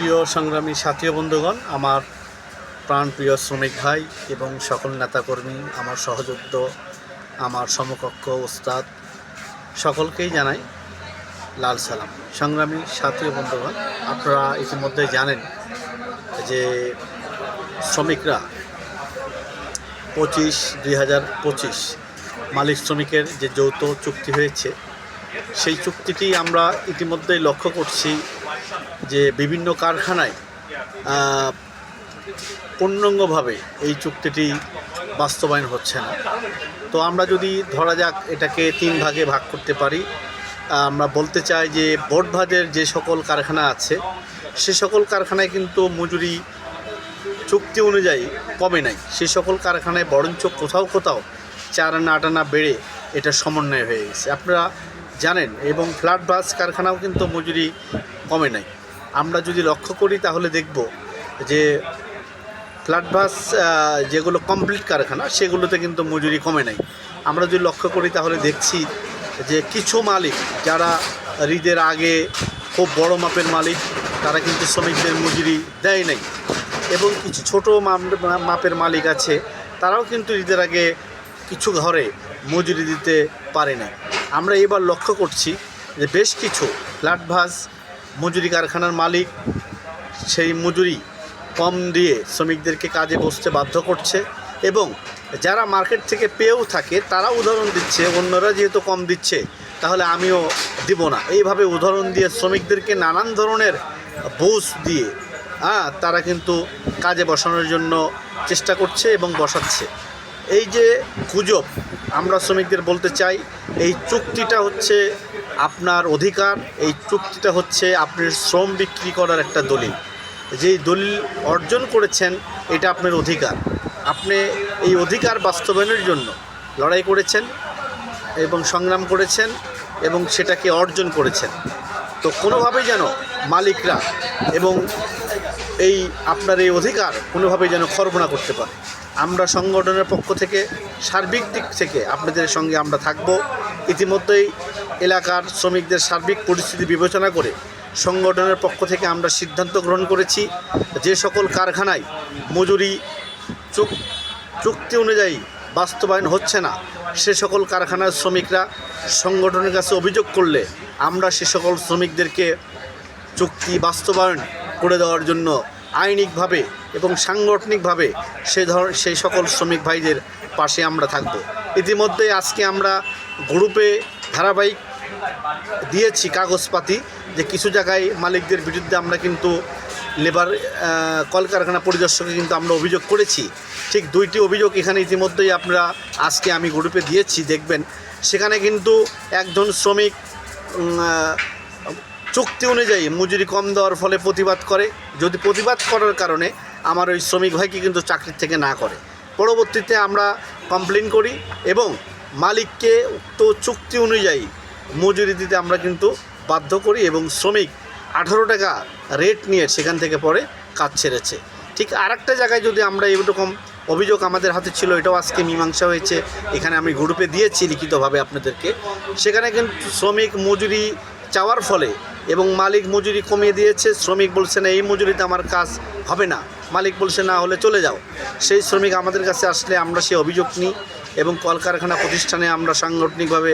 প্রিয় সংগ্রামী সাথী বন্ধুগণ, আমার প্রাণ প্রিয় শ্রমিক ভাই এবং সকল নেতাকর্মী, আমার সহযোদ্ধ আমার সমকক্ষ ওস্তাদ, সকলকেই জানাই লাল সালাম। সংগ্রামী সাথী ও বন্ধুগণ, আপনারা ইতিমধ্যে জানেন যে শ্রমিকরা পঁচিশ দুই হাজার পঁচিশ মালিক শ্রমিকের যে যৌথ চুক্তি হয়েছে, সেই চুক্তিটি আমরা ইতিমধ্যেই লক্ষ্য করছি। যে বিভিন্ন কারখানায় পূর্ণাঙ্গভাবে এই চুক্তিটি বাস্তবায়ন হচ্ছে না। তো আমরা যদি ধরা যাক এটাকে তিন ভাগে ভাগ করতে পারি আমরা বলতে চাই যে বোর্ড ভাজের যে সকল কারখানা আছে, সে সকল কারখানায় কিন্তু মজুরি চুক্তি অনুযায়ী কমে নাই। সে সকল কারখানায় বরঞ্চ কোথাও কোথাও চার আনা, আট আনা বেড়ে এটা সমন্বয় হয়ে গেছে। আপনারা জানেন, এবং ফ্ল্যাট বাস, কারখানাও কিন্তু মজুরি কমে নাই। আমরা যদি লক্ষ্য করি, তাহলে দেখব যে ফ্ল্যাট বাস যেগুলো কমপ্লিট কারখানা, সেগুলোতে কিন্তু মজুরি কমে নাই। আমরা যদি লক্ষ্য করি, তাহলে দেখছি যে কিছু মালিক, যারা ঈদের আগে খুব বড় মাপের মালিক, তারা কিন্তু শ্রমিকদের মজুরি দেয় নাই। এবং কিছু ছোট মাপ- মাপের মালিক আছে, তারাও কিন্তু ঈদের আগে কিছু ঘরে মজুরি দিতে পারে না আমরা এবার লক্ষ্য করছি যে বেশ কিছু ফ্ল্যাট ভাস, মজুরি কারখানার মালিক সেই মজুরি কম দিয়ে শ্রমিকদেরকে কাজে বসতে বাধ্য করছে এবং যারা মার্কেট থেকে পেয়েও থাকে, তারা উদাহরণ দিচ্ছে, অন্যরা যেহেতু কম দিচ্ছে, তাহলে আমিও দিব না। এইভাবে উদাহরণ দিয়ে শ্রমিকদেরকে নানান ধরনের বুঝ দিয়ে হ্যাঁ তারা কিন্তু কাজে বসানোর জন্য চেষ্টা করছে এবং বসাচ্ছে। এই যে গুজব আমরা শ্রমিকদের বলতে চাই, এই চুক্তিটা হচ্ছে আপনার অধিকার, এই চুক্তিটা হচ্ছে আপনার শ্রম বিক্রি করার একটা দলিল। যেই দলিল অর্জন করেছেন, এটা আপনার অধিকার। আপনি এই অধিকার বাস্তবায়নের জন্য লড়াই করেছেন এবং সংগ্রাম করেছেন এবং সেটাকে অর্জন করেছেন। তো কোনোভাবেই যেন মালিকরা এবং এই আপনার এই অধিকার কোনোভাবেই যেন খর্ব না করতে পারে। আমরা সংগঠনের পক্ষ থেকে, সার্বিক দিক থেকে আপনাদের সঙ্গে আমরা থাকব। ইতিমধ্যেই এলাকার শ্রমিকদের সার্বিক পরিস্থিতি বিবেচনা করে সংগঠনের পক্ষ থেকে আমরা সিদ্ধান্ত গ্রহণ করেছি যে সকল কারখানায় মজুরি চুক চুক্তি অনুযায়ী বাস্তবায়ন হচ্ছে না। সে সকল কারখানার শ্রমিকরা সংগঠনের কাছে অভিযোগ করলে আমরা সে সকল শ্রমিকদেরকে চুক্তি বাস্তবায়ন করে দেওয়ার জন্য আইনিকভাবে এবং সাংগঠনিকভাবে সে ধর, সেই সকল শ্রমিক ভাইদের পাশে আমরা থাকব। ইতিমধ্যে আজকে আমরা গ্রুপে ধারাবাহিক দিয়েছি কাগজপাতি যে কিছু জায়গায় মালিকদের বিরুদ্ধে আমরা কিন্তু লেবার কলকারখানা পরিদর্শকে কিন্তু আমরা অভিযোগ করেছি। ঠিক দুইটি অভিযোগ এখানে ইতিমধ্যেই আপনারা আজকে আমি গ্রুপে দিয়েছি, দেখবেন। সেখানে কিন্তু একজন শ্রমিক চুক্তি অনুযায়ী মজুরি কম দেওয়ার ফলে প্রতিবাদ করে। যদি প্রতিবাদ করার কারণে আমার ওই শ্রমিক ভাইকে কিন্তু চাকরির থেকে না করে। পরবর্তীতে আমরা কমপ্লেন করি এবং মালিককে উক্ত চুক্তি অনুযায়ী মজুরি দিতে আমরা কিন্তু বাধ্য করি এবং শ্রমিক আঠারো টাকা রেট নিয়ে সেখান থেকে পরে কাজ ছেড়েছে। ঠিক আর একটা জায়গায় যদি আমরা এরকম অভিযোগ আমাদের হাতে ছিল, এটাও আজকে মীমাংসা হয়েছে। এখানে আমি গ্রুপে দিয়েছি লিখিতভাবে আপনাদেরকে। সেখানে কিন্তু শ্রমিক মজুরি চাওয়ার ফলে এবং মালিক মজুরি কমিয়ে দিয়েছে, শ্রমিক বলছে, না, এই মজুরিতে আমার কাজ হবে না। মালিক বলছে, না, হলে চলে যাও। সেই শ্রমিক আমাদের কাছে আসলে আমরা সেই অভিযোগ নিই এবং কলকারখানা প্রতিষ্ঠানে আমরা সাংগঠনিকভাবে,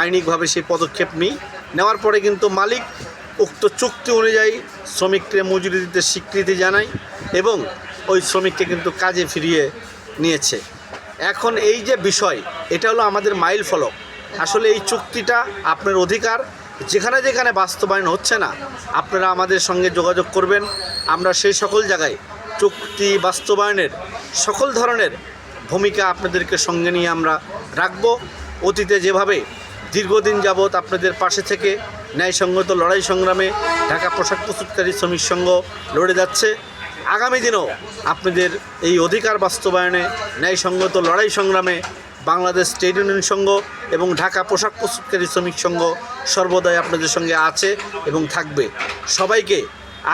আইনিকভাবে সেই পদক্ষেপ নিই। নেওয়ার পরে কিন্তু মালিক উক্ত চুক্তি অনুযায়ী শ্রমিককে মজুরি দিতে স্বীকৃতি জানায় এবং ওই শ্রমিককে কিন্তু কাজে ফিরিয়ে নিয়েছে। এখন এই যে বিষয়, এটা হলো আমাদের মাইল ফলক আসলে এই চুক্তিটা আপনার অধিকার যেখানে যেখানে বাস্তবায়ন হচ্ছে না, আপনারা আমাদের সঙ্গে যোগাযোগ করবেন। আমরা সেই সকল জায়গায় চুক্তি বাস্তবায়নের সকল ধরনের ভূমিকা আপনাদেরকে সঙ্গে নিয়ে আমরা রাখব। অতীতে যেভাবে দীর্ঘদিন যাবৎ আপনাদের পাশে থেকে ন্যায়সঙ্গত লড়াই সংগ্রামে ঢাকা পোশাক প্রস্তুতকারী শ্রমিক সংঘ লড়ে যাচ্ছে, আগামী দিনেও আপনাদের এই অধিকার বাস্তবায়নে ন্যায়সঙ্গত লড়াই সংগ্রামে বাংলাদেশ ট্রেড ইউনিয়ন সংঘ এবং ঢাকা পোশাক প্রস্তুতকারী শ্রমিক সংঘ সর্বদাই আপনাদের সঙ্গে আছে এবং থাকবে। সবাইকে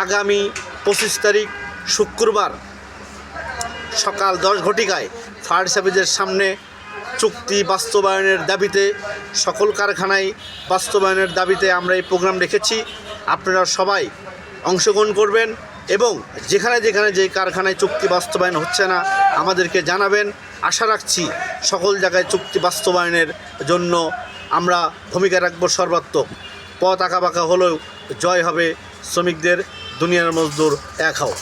আগামী পঁচিশ তারিখ শুক্রবার সকাল দশ ঘটিকায় ফায়ার সার্ভিসের সামনে চুক্তি বাস্তবায়নের দাবিতে সকল কারখানায় বাস্তবায়নের দাবিতে আমরা এই প্রোগ্রাম রেখেছি। আপনারা সবাই অংশগ্রহণ করবেন এবং যেখানে যেখানে যে কারখানায় চুক্তি বাস্তবায়ন হচ্ছে না আমাদেরকে জানাবেন। আশা রাখছি সকল জায়গায় চুক্তি বাস্তবায়নের জন্য আমরা ভূমিকা রাখব সর্বাত্মক। পথ আঁকা বাঁকা হলেও জয় হবে শ্রমিকদের, দুনিয়ার মজদুর এক হও।